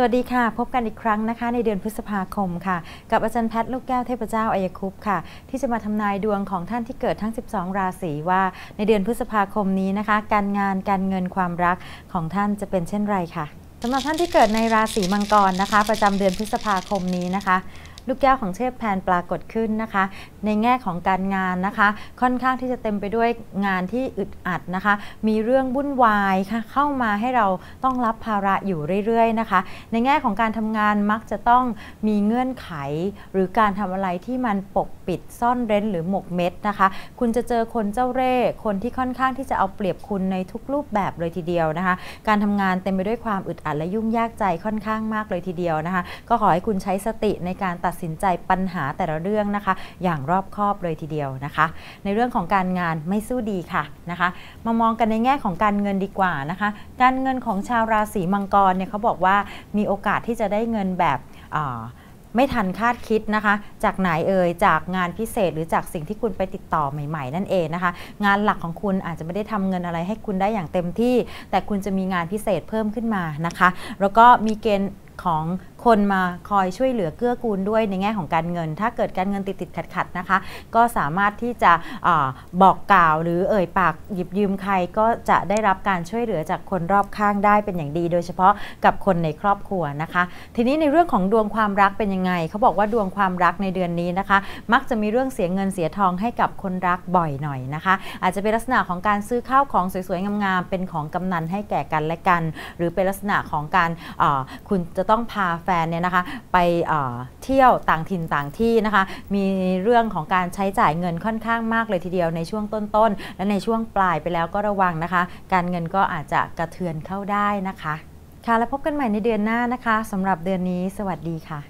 สวัสดีค่ะ พบกันอีกครั้งนะคะ ในเดือนพฤษภาคมค่ะ กับอาจารย์แพทย์ลูกแก้วเทพเจ้าอายคุปต์ค่ะ ที่จะมาทำนายดวงของท่านที่เกิดทั้ง 12 ราศีว่า ในเดือนพฤษภาคมนี้นะคะ การงานการเงินความรักของท่านจะเป็นเช่นไรค่ะสำหรับท่านที่เกิดในราศีมังกรนะคะ ประจำเดือนพฤษภาคมนี้นะคะ ลูกแก้วของเทพแพนปรากฏขึ้นนะคะ ในแง่ของการงานนะคะ ค่อนข้างที่จะเต็มไปด้วยงานที่อึดอัดนะคะ มีเรื่องวุ่นวายค่ะเข้ามาให้เราต้องรับภาระอยู่เรื่อยๆนะคะ ในแง่ของการทำงานมักจะต้องมีเงื่อนไข หรือการทำอะไรที่มันปกปิดซ่อนเร้นหรือหมกเม็ดนะคะ คุณจะเจอคนเจ้าเร่ห์คนที่ค่อนข้างที่จะเอาเปรียบคุณในทุกรูปแบบเลยทีเดียวนะคะ การทำงานเต็มไปด้วยความอึดอัดและยุ่งยากใจค่อนข้างมากเลยทีเดียวนะคะ ก็ขอให้คุณใช้สติในการตัดสินใจปัญหาแต่ละเรื่องนะคะ อย่างรอบคอบเลยทีเดียวนะคะ ในเรื่องของการงานไม่สู้ดีค่ะนะคะ มามองกันในแง่ของการเงินดีกว่านะคะ การเงินของชาวราศีมังกรเนี่ยเขาบอกว่ามีโอกาสที่จะได้เงินแบบไม่ทันคาดคิดนะคะ จากไหนเอ่ยจากงานพิเศษหรือจากสิ่งที่คุณไปติดต่อใหม่ ๆ นั่นเองนะคะ งานหลักของคุณอาจจะไม่ได้ทำเงินอะไรให้คุณได้อย่างเต็มที่ แต่คุณจะมีงานพิเศษเพิ่มขึ้นมานะคะ แล้วก็มีเกณฑ์ของ คนมาคอยช่วยเหลือเกื้อกูลด้วยในแง่ของการเงิน ถ้าเกิดการเงินติดติดขัดขัดนะคะ ก็สามารถที่จะอบอกกล่าวหรือเอ่ยปากหยิบยืมใครก็จะได้รับการช่วยเหลือจากคนรอบข้างได้เป็นอย่างดี โดยเฉพาะกับคนในครอบครัวนะคะ ทีนี้ในเรื่องของดวงความรักเป็นยังไงเขาบอกว่าดวงความรักในเดือนนี้นะคะ มักจะมีเรื่องเสียเงินเสียทองให้กับคนรักบ่อยหน่อยนะคะ อาจจะเป็นลักษณะของการซื้อข้าวของสวยๆงามๆเป็นของกำนันให้แก่กันและกัน หรือเป็นลักษณะของการคุณจะต้องพาแฟฟนเนี่ยนะคะไปเอ่อเที่ยวต่างถิ่นต่างที่นะคะมีเรื่องของการใช้จ่ายเงินค่อนข้างมากเลยทีเดียวในช่วงต้นๆ และในช่วงปลายไปแล้วก็ระวังนะคะ การเงินก็อาจจะกระเทือนเข้าได้นะคะ ค่ะแล้วพบกันใหม่ในเดือนหน้านะคะสำหรับเดือนนี้ สวัสดีค่ะ